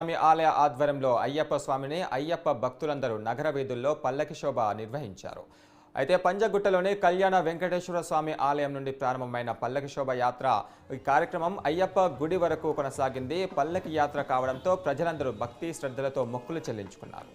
స్వామి ఆలయ ఆధ్వర్యంలో అయ్యప్ప స్వామిని అయ్యప్ప భక్తులందరూ నగర వీధుల్లో పల్లకి శోభ నిర్వహించారు. అయితే పంజగుట్టలోని కళ్యాణ వెంకటేశ్వర స్వామి ఆలయం నుండి ప్రారంభమైన పల్లకి శోభ యాత్ర ఈ కార్యక్రమం అయ్యప్ప గుడి వరకు కొనసాగింది. పల్లకి యాత్ర కావడంతో ప్రజలందరూ భక్తి శ్రద్ధలతో మొక్కులు చెల్లించుకున్నారు.